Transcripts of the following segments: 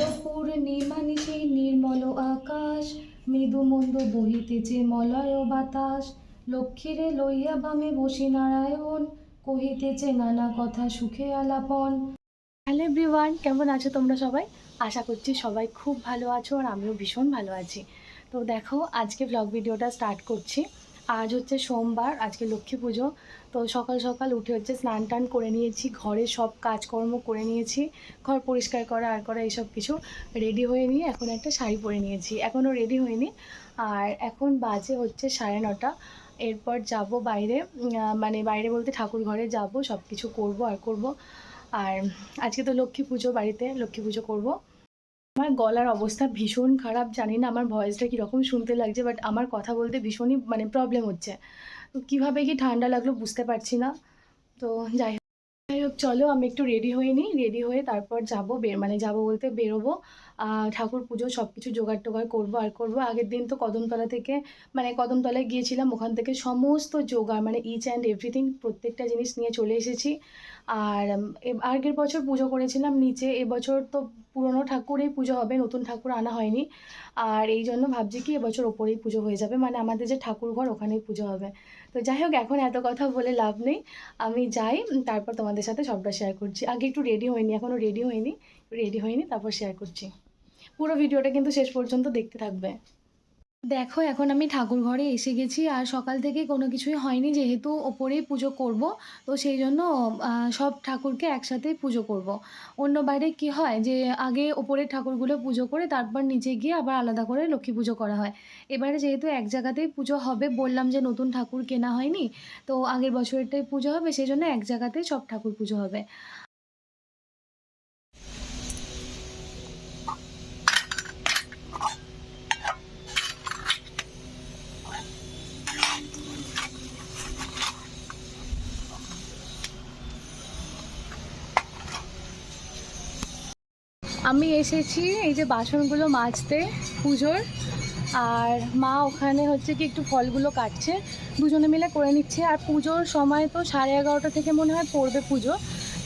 পূর্ণিমা সেই নির্মল আকাশ, মৃদু মন্দ বহিতেছে মলয় বাতাস, লক্ষ্মীরে লইয়া বামে বসি নারায়ণ, কহিতেছে নানা কথা সুখে আলাপন। হ্যালো এভরিওয়ান, কেমন আছো তোমরা সবাই? আশা করছি সবাই খুব ভালো আছো আর আমিও ভীষণ ভালো আছি। তো দেখো, আজকে ব্লগ ভিডিওটা স্টার্ট করছি। আজ হচ্ছে সোমবার, আজকে লক্ষ্মী পুজো। তো সকাল সকাল উঠে হচ্ছে স্নান টান করে নিয়েছি, ঘরে সব কাজকর্ম করে নিয়েছি, ঘর পরিষ্কার করা, আর করা, এইসব কিছু রেডি হয়ে নিয়ে এখন একটা শাড়ি পরে নিয়েছি। এখনও রেডি হয়নি। আর এখন বাজে হচ্ছে সাড়ে নটা। এরপর যাব বাইরে মানে বাইরে বলতে ঠাকুর ঘরে যাব সব কিছু করব আর করব। আর আজকে তো লক্ষ্মী পুজো বাড়িতে, লক্ষ্মী পুজো করব। আমার গলার অবস্থা ভীষণ খারাপ, জানি না আমার ভয়েসটা কীরকম শুনতে লাগছে বাট আমার কথা বলতে ভীষণই মানে প্রবলেম হচ্ছে। তো কীভাবে কি ঠান্ডা লাগল বুঝতে পারছি না। তো যাই যাই হোক, চলো আমি একটু রেডি হয়ে নিই রেডি হয়ে তারপর যাব বের মানে যাব বলতে বেরোবো। ঠাকুর পুজো সব কিছু জোগাড় টোগাড় করব আর করব। আগের দিন তো কদমতলা থেকে মানে কদমতলায় গিয়েছিলাম, ওখান থেকে সমস্ত জোগাড় মানে ইচ অ্যান্ড এভরিথিং প্রত্যেকটা জিনিস নিয়ে চলে এসেছি। আর আগের বছর পুজো করেছিলাম নিচে, এবছর তো পুরনো ঠাকুরেই পুজো হবে, নতুন ঠাকুর আনা হয়নি। আর এই জন্য ভাবছি কি এবছর ওপরেই পুজো হয়ে যাবে মানে আমাদের যে ঠাকুর ঘর ওখানেই পুজো হবে। তো যাই হোক এখন এত কথা বলে লাভ নেই। আমি যাই, তারপর তোমাদের সাথে সবটা শেয়ার করছি। আগে একটু রেডি হয়নি এখনও রেডি হয়নি। রেডি হয়নি, তারপর শেয়ার করছি। পুরো ভিডিওটা কিন্তু শেষ পর্যন্ত দেখতে থাকবে। দেখো, এখন আমি ঠাকুর ঘরে এসে গেছি আর সকাল থেকে কোনো কিছুই হয়নি যেহেতু ওপরেই পুজো করব। তো সেই জন্য সব ঠাকুরকে একসাথে পুজো করব। অন্য বাইরে কি হয় যে, আগে ওপরের ঠাকুরগুলো পুজো করে তারপর নিচে গিয়ে আবার আলাদা করে লক্ষ্মী পুজো করা হয়। এবারে যেহেতু এক জায়গাতেই পুজো হবে, বললাম যে নতুন ঠাকুর কেনা হয়নি, তো আগের বছরেরটাই পুজো হবে, সেই জন্য এক জায়গাতেই সব ঠাকুর পুজো হবে। আমি এসেছি এই যে বাসনগুলো মাজতে পুজোর, আর মা ওখানে হচ্ছে কি একটু ফলগুলো কাটছে। দুজনে মিলে করে নিচ্ছে। আর পুজোর সময় তো সাড়ে এগারোটা থেকে মনে হয় পড়বে পুজো।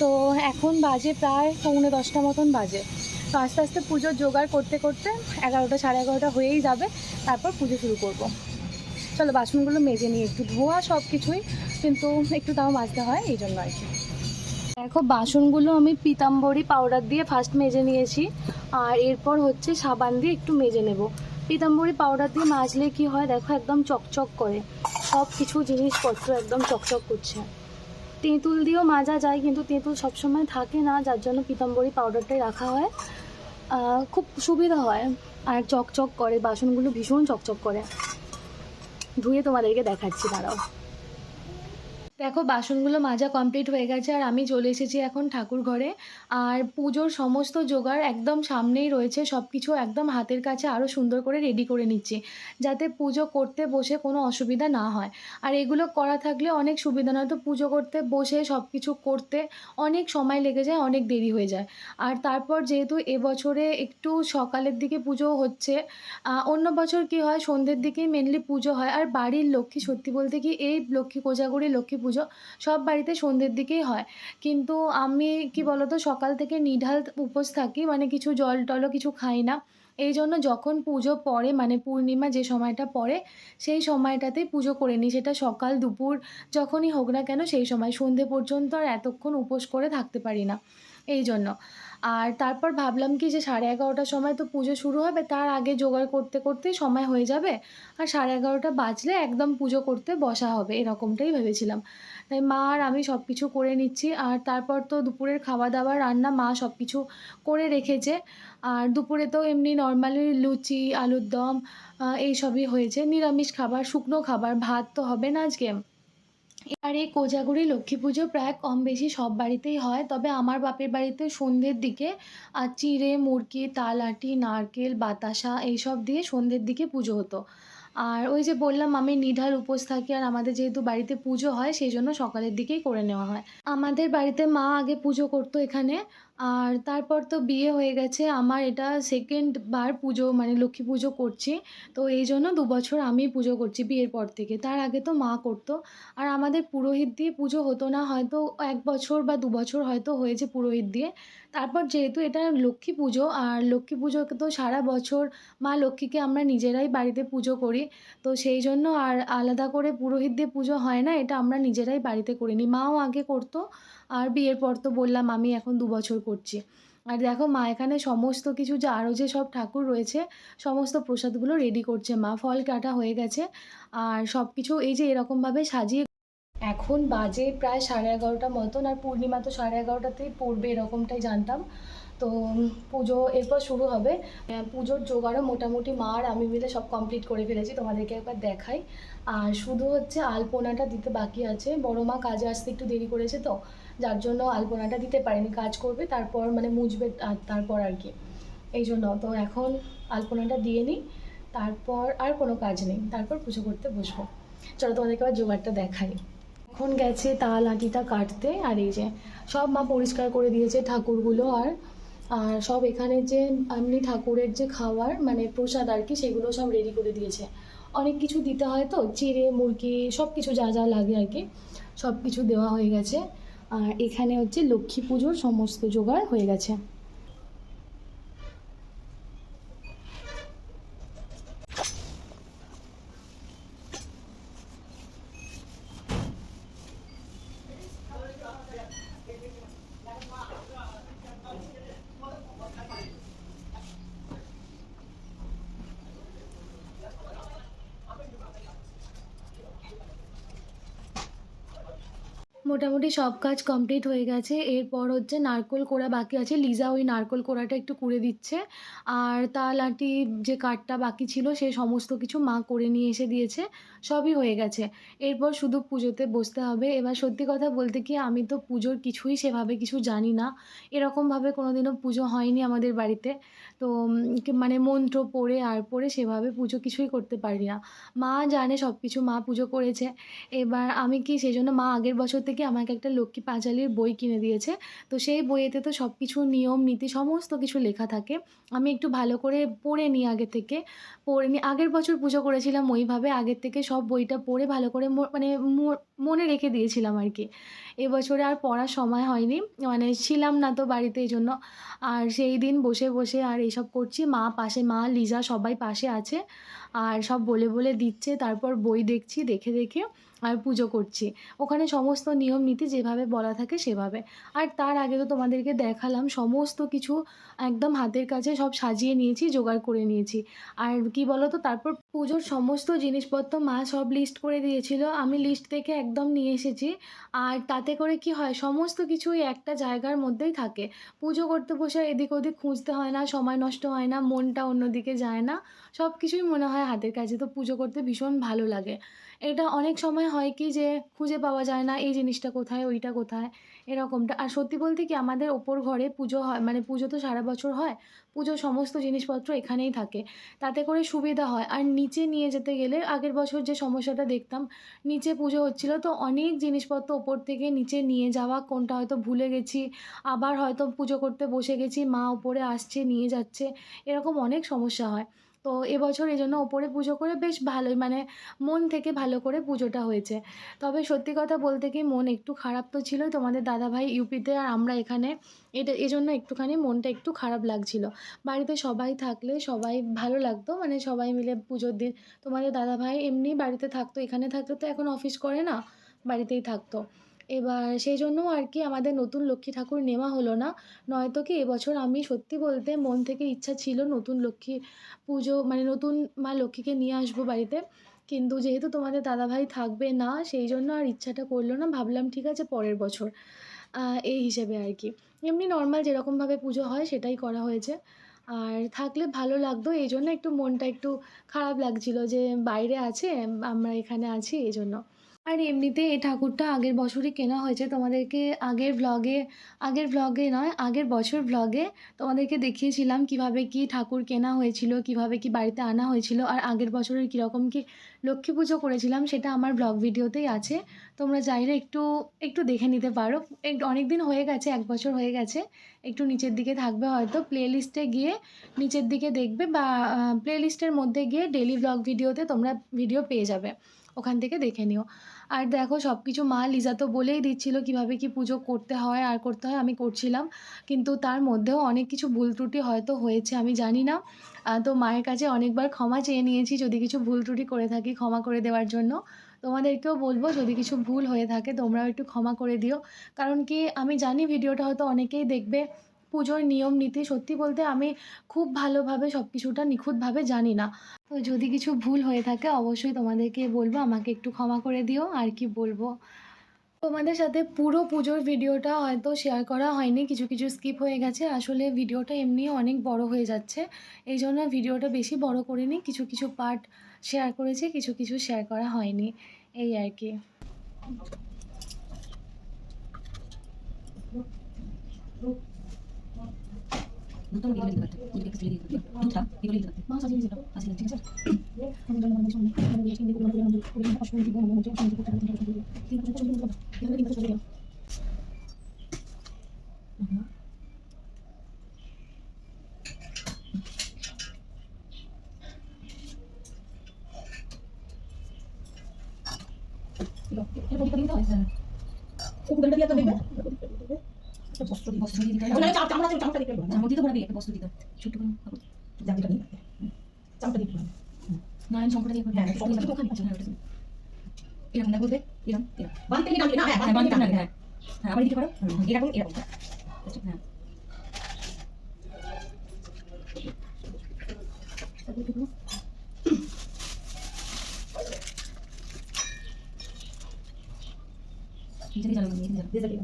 তো এখন বাজে প্রায় পৌনে দশটা মতন বাজে। তো আস্তে আস্তে পুজোর জোগাড় করতে করতে এগারোটা, সাড়ে এগারোটা হয়েই যাবে। তারপর পুজো শুরু করব। চলো বাসনগুলো মেজে নিই। একটু ধোয়া সব কিছুই কিন্তু একটু তাও মাজতে হয়, এই জন্য আর কি। দেখো, বাসনগুলো আমি পিতাম্বরী পাউডার দিয়ে ফার্স্ট মেজে নিয়েছি, আর এরপর হচ্ছে সাবান দিয়ে একটু মেজে নেব। পিতাম্বরী পাউডার দিয়ে মাজলে কি হয়, দেখো, একদম চকচক করে। সব কিছু জিনিসপত্র একদম চকচক করছে। তেঁতুল দিয়েও মাজা যায়, কিন্তু তেঁতুল সবসময় থাকে না, যার জন্য পিতাম্বরী পাউডারটাই রাখা হয়। খুব সুবিধা হয়, আর চকচক করে, বাসনগুলো ভীষণ চকচক করে। ধুয়ে তোমাদেরকে দেখাচ্ছি, দাঁড়াও। দেখো, বাসনগুলো মাজা কমপ্লিট হয়ে গেছে আর আমি চলে এসেছি এখন ঠাকুর ঘরে। আর পুজোর সমস্ত জোগাড় একদম সামনেই রয়েছে সব কিছু একদম হাতের কাছে আরও সুন্দর করে রেডি করে নিচ্ছি, যাতে পুজো করতে বসে কোনো অসুবিধা না হয়। আর এগুলো করা থাকলে অনেক সুবিধা, নয়তো পুজো করতে বসে সব কিছু করতে অনেক সময় লেগে যায়, অনেক দেরি হয়ে যায়। আর তারপর যেহেতু এবছরে একটু সকালের দিকে পুজো হচ্ছে অন্য বছর কি হয়, সন্ধ্যের দিকেই মেনলি পুজো হয়। আর বাড়ির লক্ষ্মী, সত্যি বলতে কি এই লক্ষ্মী কোজাগরি, লক্ষ্মী পুজো সব বাড়িতে সন্ধ্যের দিকেই হয়। কিন্তু আমি কি বলতো সকাল থেকে নিঢাল উপোস থাকি মানে কিছু জল টলও কিছু খাই না। এই জন্য যখন পুজো পড়ে মানে পূর্ণিমা যে সময়টা পড়ে সেই সময়টাতেই পুজো করে নিই। সেটা সকাল দুপুর যখনই হোক না কেন সেই সময়। সন্ধে পর্যন্ত আর এতক্ষণ উপোস করে থাকতে পারি না। এই জন্য। আর তারপর ভাবলাম কি যে সাড়ে এগারোটার সময় তো পুজো শুরু হবে, তার আগে জোগাড় করতে করতে সময় হয়ে যাবে। আর সাড়ে এগারোটা বাজলে একদম পুজো করতে বসা হবে, এরকমটাই ভেবেছিলাম। তাই মা আর আমি সব কিছু করে নিচ্ছি, আর তারপর তো দুপুরের খাওয়া দাওয়া রান্না মা সব কিছু করে রেখেছে। আর দুপুরে তো এমনি নর্মালি লুচি আলুর দম এইসবই হয়েছে, নিরামিষ খাবার, শুকনো খাবার, ভাত তো হবে না আজকে। আর এই কোজাগুড়ি লক্ষ্মী পুজো প্রায় কম বেশি সব বাড়িতেই হয়। তবে আমার বাপের বাড়িতে সন্ধ্যের দিকে চিঁড়ে, মুরগি, তালাটি, নারকেল, বাতাসা এইসব দিয়ে সন্ধ্যের দিকে পুজো হতো। আর ওই যে বললাম, আমি নিঢাল উপোস থাকি আর আমাদের যেহেতু বাড়িতে পুজো হয়, সেই জন্য সকালের দিকেই করে নেওয়া হয়। আমাদের বাড়িতে মা আগে পুজো করতো এখানে। আর তারপর তো বিয়ে হয়ে গেছে। আমার এটা সেকেন্ড বার পুজো মানে লক্ষ্মী পুজো করছি। তো এই জন্য দু বছর আমি পুজো করছি বিয়ের পর থেকে। তার আগে তো মা করতো। আর আমাদের পুরোহিত দিয়ে পুজো হতো না, হয়তো এক বছর বা দু বছর হয়তো হয়েছে পুরোহিত দিয়ে। তারপর যেহেতু এটা লক্ষ্মী পুজো, আর লক্ষ্মী পুজোকে তো সারা বছর মা লক্ষ্মীকে আমরা নিজেরাই বাড়িতে পুজো করি। তো সেই জন্য আর আলাদা করে পুরোহিত দিয়ে পুজো হয় না, এটা আমরা নিজেরাই বাড়িতে করে নিই মাও আগে করতো। আর বিয়ের পর তো বললাম, আমি এখন দু বছর করছি। আর দেখো মা এখানে সমস্ত কিছু যে আরও যে সব ঠাকুর রয়েছে, সমস্ত প্রসাদগুলো রেডি করছে। মা ফল কাটা হয়ে গেছে। আর সব কিছু এই যে এরকমভাবে সাজিয়ে এখন বাজে প্রায় সাড়ে এগারোটা মতন, আর পূর্ণিমা তো সাড়ে এগারোটাতেই পড়বে এরকমটাই জানতাম। তো পুজো এরপর শুরু হবে। পুজোর জোগাড়ও মোটামুটি মা আর আমি মিলে সব কমপ্লিট করে ফেলেছি, তোমাদেরকে একবার দেখাই। আর শুধু হচ্ছে আলপনাটা দিতে বাকি আছে। বড় মা কাজে আসতে একটু দেরি করেছে তো। যার জন্য আলপনাটা দিতে পারেনি, কাজ করবে, তারপর মানে মুছবে তারপর আর কি। এই জন্য তো এখন আলপনাটা দিয়ে নিই, তারপর আর কোনো কাজ নেই, তারপর পুজো করতে বসবো। চলো তোমাদেরকে আবার জোগাড়টা দেখাই। এখন গেছে তাল আটিটা কাটতে, আর এই যে সব মা পরিষ্কার করে দিয়েছে ঠাকুরগুলো আর আর সব এখানে যে এমনি ঠাকুরের যে খাবার মানে প্রসাদ আর কি, সেগুলো সব রেডি করে দিয়েছে। অনেক কিছু দিতে হয় তো, চিড়ে, মুরগি সব কিছু যা যা লাগে আর কি সব কিছু দেওয়া হয়ে গেছে। আর এখানে হচ্ছে লক্ষ্মী পুজোর সমস্ত জোগাড় হয়ে গেছে। মোটামুটি সব কাজ কমপ্লিট হয়ে গেছে। এরপর হচ্ছে নারকোল কোড়া বাকি আছে। লিজা ওই নারকোল কোড়াটা একটু কুড়ে দিচ্ছে। আর তাল আটি যে কাঠটা বাকি ছিল, সে সমস্ত কিছু মা করে নিয়ে এসে দিয়েছে। সবই হয়ে গেছে। এরপর শুধু পুজোতে বসতে হবে। এবার সত্যি কথা বলতে কি, আমি তো পুজোর কিছুই সেভাবে কিছু জানি না। এরকমভাবে কোনোদিনও পুজো হয়নি আমাদের বাড়িতে। তো মানে মন্ত্র পড়ে, আর পড়ে সেভাবে পুজো কিছুই করতে পারি না। মা জানে সব কিছু মা পুজো করেছে। এবার আমি কি সেই জন্য মা আগের বছর থেকে আমাকে একটা লক্ষ্মী পাঁচালির বই কিনে দিয়েছে। তো সেই বইয়েতে তো সব কিছু নিয়ম, নীতি, সমস্ত কিছু লেখা থাকে। আমি একটু ভালো করে পড়ে নিই আগে থেকে। পড়ে নিই আগের বছর পুজো করেছিলাম ওইভাবে আগের থেকে সব বইটা পড়ে ভালো করে মানে মনে রেখে দিয়েছিলাম আর কি। এবছরে আর পড়ার সময় হয়নি। মানে ছিলাম না তো বাড়িতে এই জন্য। আর সেই দিন বসে বসে আর এইসব করছি। মা পাশে, মা লিজা সবাই পাশে আছে। আর সব বলে বলে দিচ্ছে। তারপর বই দেখছি, দেখে দেখে আর পুজো করছি। ওখানে সমস্ত নিয়ম নীতি যেভাবে বলা থাকে সেভাবে। আর তার আগে তো তোমাদেরকে দেখালাম, সমস্ত কিছু একদম হাতের কাছে সব সাজিয়ে নিয়েছি, জোগাড় করে নিয়েছি। আর কি বলো তো তারপর পুজোর সমস্ত জিনিসপত্র মা সব লিস্ট করে দিয়েছিল। আমি লিস্ট থেকে একদম নিয়ে এসেছি। আর তাতে করে কি হয়, সমস্ত কিছুই একটা জায়গার মধ্যেই থাকে। পুজো করতে বসে এদিক ওদিক খুঁজতে হয় না, সময় নষ্ট হয় না, মনটা অন্যদিকে যায় না। সব কিছুই মনে হয় হাতের কাছে তো পুজো করতে ভীষণ ভালো লাগে। এটা অনেক সময় হয় কি যে খুঁজে পাওয়া যায় না, এই জিনিসটা কোথায়, ওইটা কোথায়। এরকমটা। আর সত্যি বলতে কি আমাদের ওপর ঘরে পুজো হয় মানে পুজো তো সারা বছর হয় পুজোর সমস্ত জিনিসপত্র এখানেই থাকে। তাতে করে সুবিধা হয়। আর নিচে নিয়ে যেতে গেলে আগের বছর যে সমস্যাটা দেখতাম, নিচে পুজো হচ্ছিল তো অনেক জিনিসপত্র ওপর থেকে নিচে নিয়ে যাওয়া, কোনটা হয়তো ভুলে গেছি, আবার হয়তো পুজো করতে বসে গেছি, মা ওপরে আসছে, নিয়ে যাচ্ছে, এরকম অনেক সমস্যা হয়। তো এবছর এই জন্য ওপরে পুজো করে বেশ ভালোই মানে মন থেকে ভালো করে পুজোটা হয়েছে। তবে সত্যি কথা বলতে কি মন একটু খারাপ তো ছিলই, তোমাদের দাদাভাই ইউপিতে আর আমরা এখানে এটা এই জন্য একটুখানি মনটা একটু খারাপ লাগছিল। বাড়িতে সবাই থাকলে সবাই ভালো লাগতো মানে সবাই মিলে পুজোর দিন, তোমাদের দাদাভাই এমনি বাড়িতে থাকতো, এখানে থাকতো তো এখন অফিস করে না, বাড়িতেই থাকতো। এবার সেই জন্য আর কি আমাদের নতুন লক্ষ্মী ঠাকুর নেওয়া হলো না। নয়তো কি এবছর আমি সত্যি বলতে মন থেকে ইচ্ছা ছিল নতুন লক্ষ্মী পুজো মানে নতুন মা লক্ষ্মীকে নিয়ে আসব বাড়িতে। কিন্তু যেহেতু তোমাদের দাদাভাই থাকবে না, সেই জন্য আর ইচ্ছাটা করল না। ভাবলাম ঠিক আছে পরের বছর এই হিসেবে আর কি। এমনি নর্মাল যেরকমভাবে পুজো হয় সেটাই করা হয়েছে। আর থাকলে ভালো লাগতো, এই জন্য একটু মনটা একটু খারাপ লাগছিল যে বাইরে আছে, আমরা এখানে আছি, এই জন্য। আর এমনিতে এই ঠাকুরটা আগের বছরই কেনা হয়েছে তোমাদেরকে আগের ভ্লগে আগের ভ্লগে নয়, আগের বছর ভ্লগে তোমাদেরকে দেখিয়েছিলাম কীভাবে কি ঠাকুর কেনা হয়েছিল, কীভাবে কি বাড়িতে আনা হয়েছিল আর আগের বছরের কীরকম কি লক্ষ্মী পুজো করেছিলাম সেটা আমার ব্লগ ভিডিওতেই আছে। তোমরা চাইলে একটু একটু দেখে নিতে পারো। অনেক দিন হয়ে গেছে, এক বছর হয়ে গেছে, একটু নিচের দিকে থাকবে হয়তো। প্লে লিস্টে গিয়ে নিচের দিকে দেখবে বা প্লে লিস্টের মধ্যে গিয়ে ডেলি ব্লগ ভিডিওতে তোমরা ভিডিও পেয়ে যাবে। ওখান থেকে দেখে নিও। আর দেখো সব কিছু মা লিজা তো বলেই দিচ্ছিল কীভাবে কি পুজো করতে হয়, আর করতে হয় আমি করছিলাম। কিন্তু তার মধ্যেও অনেক কিছু ভুল ত্রুটি হয়তো হয়েছে, আমি জানি না। তো মায়ের কাছে অনেকবার ক্ষমা চেয়ে নিয়েছি যদি কিছু ভুল ত্রুটি করে থাকি ক্ষমা করে দেওয়ার জন্য। তোমাদেরকেও বলব যদি কিছু ভুল হয়ে থাকে তোমরাও একটু ক্ষমা করে দিও। কারণ কি আমি জানি ভিডিওটা হয়তো অনেকেই দেখবে পুজোর নিয়ম নীতি সত্যি বলতে আমি খুব ভালোভাবে সব কিছুটা নিখুঁতভাবে জানি না। তো যদি কিছু ভুল হয়ে থাকে অবশ্যই তোমাদেরকে বলব, আমাকে একটু ক্ষমা করে দিও, আর কি বলব। তোমাদের সাথে পুরো পুজোর ভিডিওটা হয়তো শেয়ার করা হয়নি, কিছু কিছু স্কিপ হয়ে গেছে। আসলে ভিডিওটা এমনি অনেক বড় হয়ে যাচ্ছে, এই জন্য ভিডিওটা বেশি বড় করিনি, কিছু কিছু পার্ট শেয়ার করেছি, কিছু কিছু শেয়ার করা হয়নি, এই আর কি। 어떤 거 이름인 것 같아? 이게 들리는 것 같아? 누차? 이걸인 같아? 마사 진짜 아시는 진짜? 이거 많이 하는데 우리 있어요 이거 이거 이거 거 পারবি একটা বস্ত্র দিতে হবে ছোট্ট করে জামটা দিতে হবে চামড়া দিতে হবে না আমি শঙ্করটা দিয়ে হ্যাঁ, শঙ্করটা ওখানে আছে হ্যাঁ এরকম না বলবে এরকম এরকম। বাঁধতে নিয়ে নামলি হ্যাঁ হ্যাঁ বাঁধতে বাঁধতে নিয়ে হ্যাঁ। হ্যাঁ আবার দিতে পারো এরকম এরকম। আচ্ছা, হ্যাঁ। নিজেকে জানো নিজেকে জানো দিয়ে যাবি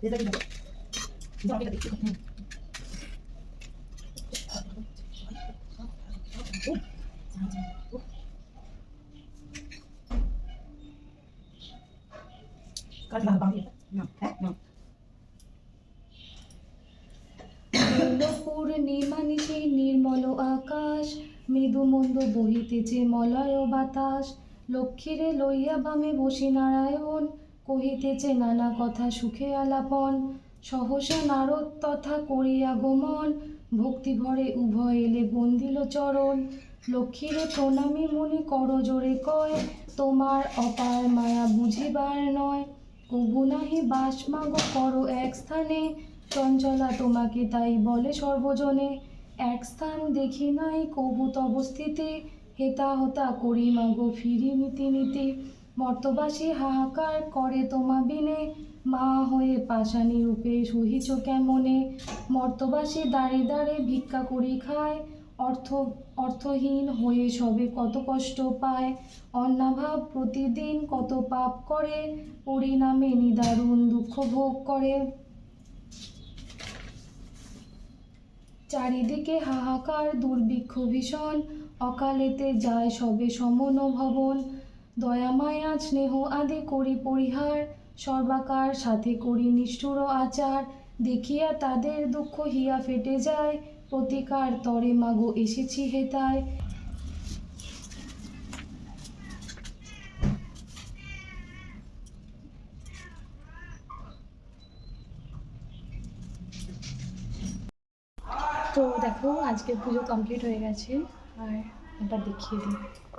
দিয়ে যাবি জামটা দিতে হবে কাজ ভালো পাবি না হ্যাঁ না পূর্ণিমা নিশে নির্মল আকাশ মৃদু মন্দ বহিতেছে মলয় বাতাস, লক্ষ্মীরে লইয়া বামে বসে নারায়ণ, কহিতেছে নানা কথা সুখে আলাপন, সহসা নারদ তথা করিয়া গমন ভক্তি ভরে উভয় এলে বন্দিল চরণ, লক্ষ্মীরে প্রণামী মনে কর জোরে কয়, তোমার অপার মায়া বুঝিবার নয়। কবু নাহি বাস মাগো, করো এক স্থানে। চঞ্চলা তোমাকে তাই বলে সর্বজনে। এক স্থান দেখি নাই কবু তব স্থিতি হেতা হতা করি মাগো ফিরি নীতি নীতি। মর্তবাসী হাহাকার করে তোমা বিনে। মা হয়ে পাশানি রূপে সহিছ কেমনে? মর্তবাসী দাঁড়ে দাঁড়ে ভিক্ষা করি খায়। অর্থ, অর্থহীন হয়ে সবে কত কষ্ট পায়। অন্নাভাব প্রতিদিন কত পাপ করে, পরিণামে নিদারুণ দুঃখ ভোগ করে। চারিদিকে হাহাকার, দুর্ভিক্ষ ভীষণ, অকালেতে যায় সবে সমন ভবন। দয়ামায়া স্নেহ আদি করি পরিহার, সর্বাকার সাথে করি নিষ্ঠুর আচার। দেখিয়া তাদের দুঃখ হিয়া ফেটে যায় প্রতিকার তরে মাগো, এসেছি হেতায় তো দেখো আজকে পুজো কমপ্লিট হয়ে গেছে। আর একবার দেখিয়ে দিই।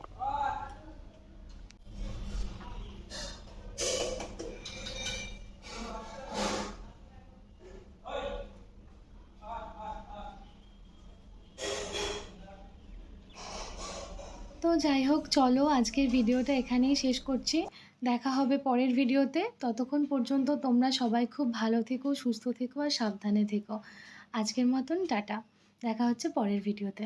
যাই হোক চলো আজকের ভিডিওটা এখানেই শেষ করছি। দেখা হবে পরের ভিডিওতে। ততক্ষণ পর্যন্ত তোমরা সবাই খুব ভালো থেকো, সুস্থ থেকো আর সাবধানে থেকো। আজকের মতন টাটা। দেখা হচ্ছে পরের ভিডিওতে।